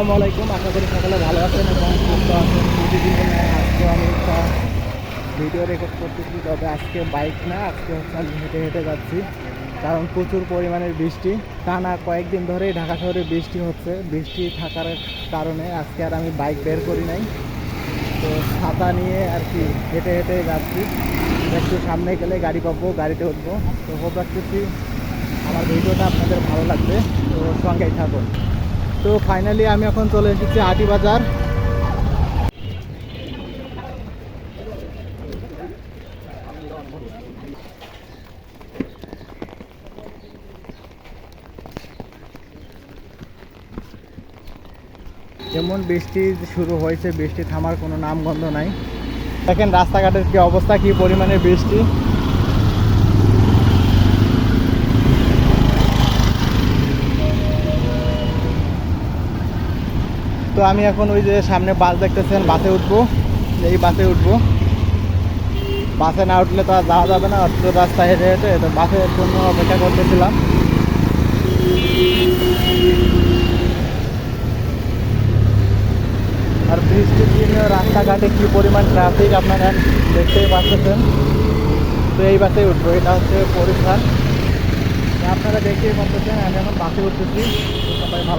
আসসালামু আলাইকুম। আশা করি সকলে ভালো আছেন এবং সুস্থ আছেন। প্রতিদিনের ন্যায় আজকে আমি একটা ভিডিও রেকর্ড করতেছি, তবে আজকে বাইক না, আজকে হচ্ছে আমি হেঁটে হেঁটে যাচ্ছি। কারণ প্রচুর পরিমাণের বৃষ্টি। টানা কয়েকদিন ধরেই ঢাকা শহরে বৃষ্টি হচ্ছে। বৃষ্টি থাকার কারণে আজকে আর আমি বাইক বের করি নাই। তো ছাতা নিয়ে আর কি হেঁটে হেঁটে যাচ্ছি। একটু সামনে গেলে গাড়ি পাবো, গাড়িতে উঠবো। তো হোপ রাখতেছি আমার ভিডিওটা আপনাদের ভালো লাগবে। তো সঙ্গেই থাকুন। তো ফাইনালি আমি এখন চলে এসেছি আটি বাজার। যেমন বৃষ্টি শুরু হয়েছে, বৃষ্টি থামার কোনো নামগন্ধ নাই। দেখেন রাস্তাঘাটের কি অবস্থা, কি পরিমাণে বৃষ্টি। তো আমি এখন ওই যে সামনে বাস দেখতেছেন, বাসে উঠবো। এই বাসে উঠবো। বাসে না উঠলে তো আর যাওয়া যাবে না অত রাস্তা হেঁটে হেঁটে, তো বাসের জন্য অপেক্ষা করতেছিলাম। আর বৃষ্টির দিনে রাস্তাঘাটে কি পরিমাণ ট্রাফিক আপনারা দেখতেই পাচ্ছেন? তো এই বাসে উঠবো, এটা হচ্ছে পরিষ্কার। আপনারা দেখতেই পাচ্ছেন, আমি এখন বাসে উঠতেছি। সবাই ভালো